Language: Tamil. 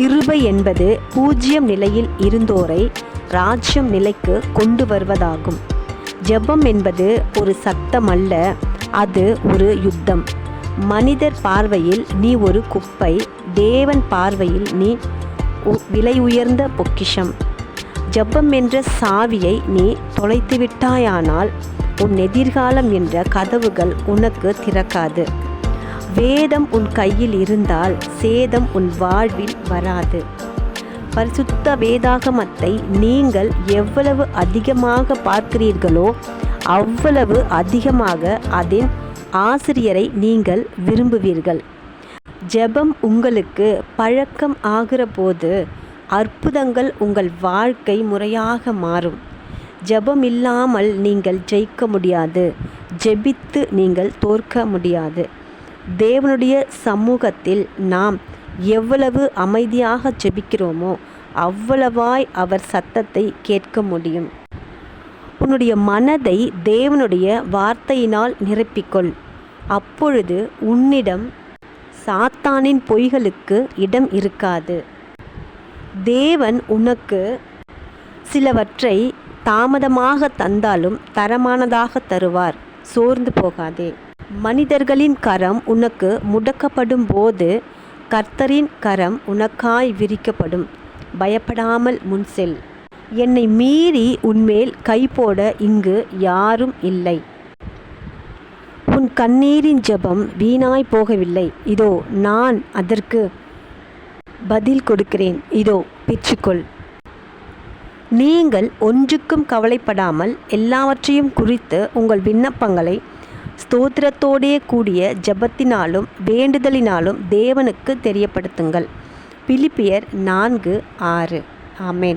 கிருபை என்பது பூஜ்யம் நிலையில் இருந்தோரை ராஜ்யம் நிலைக்கு கொண்டு வருவதாகும். ஜெபம் என்பது ஒரு சத்தம் அல்ல அது ஒரு யுத்தம். மனிதர் பார்வையில் நீ ஒரு குப்பை தேவன் பார்வையில் நீ உ- விலை உயர்ந்த பொக்கிஷம். ஜெபம் என்ற சாவியை நீ தொலைத்துவிட்டாயானால் உன் எதிர்காலம் என்ற கதவுகள் உனக்கு திறக்காது. வேதம் உன் கையில் இருந்தால் சேதம் உன் வாழ்வில் வராது. பரிசுத்த வேதாகமத்தை நீங்கள் எவ்வளவு அதிகமாக பார்க்கிறீர்களோ அவ்வளவு அதிகமாக அதன் ஆசிரியரை நீங்கள் விரும்புவீர்கள். ஜெபம் உங்களுக்கு பழக்கம் ஆகிற போது அற்புதங்கள் உங்கள் வாழ்க்கை முறையாக மாறும். ஜெபம் இல்லாமல் நீங்கள் ஜெயிக்க முடியாது. ஜெபித்து நீங்கள் தோற்க முடியாது. தேவனுடைய சமூகத்தில் நாம் எவ்வளவு அமைதியாக ஜெபிக்கிறோமோ அவ்வளவாய் அவர் சத்தத்தை கேட்க முடியும். உன்னுடைய மனதை தேவனுடைய வார்த்தையினால் நிரப்பிக்கொள். அப்பொழுது உன்னிடம் சாத்தானின் பொய்களுக்கு இடம் இருக்காது. தேவன் உனக்கு சிலவற்றை தாமதமாக தந்தாலும் தரமானதாக தருவார். சோர்ந்து போகாதே. மனிதர்களின் கரம் உனக்கு முடக்கப்படும் போது கர்த்தரின் கரம் உனக்காய் விரிக்கப்படும். பயப்படாமல் முன் செல். என்னை மீறி உன்மேல் கை போட இங்கு யாரும் இல்லை. உன் கண்ணீரின் ஜெபம் வீணாய் போகவில்லை. இதோ நான் அதற்கு பதில் கொடுக்கிறேன். இதோ பெற்றுக்கொள். நீங்கள் ஒன்றுக்கும் கவலைப்படாமல் எல்லாவற்றையும் குறித்து உங்கள் விண்ணப்பங்களை ஸ்தோத்திரத்தோடே கூடிய ஜெபத்தினாலும் வேண்டுதலினாலும் தேவனுக்கு தெரியப்படுத்துங்கள். பிலிப்பியர் நான்கு ஆறு. ஆமேன்.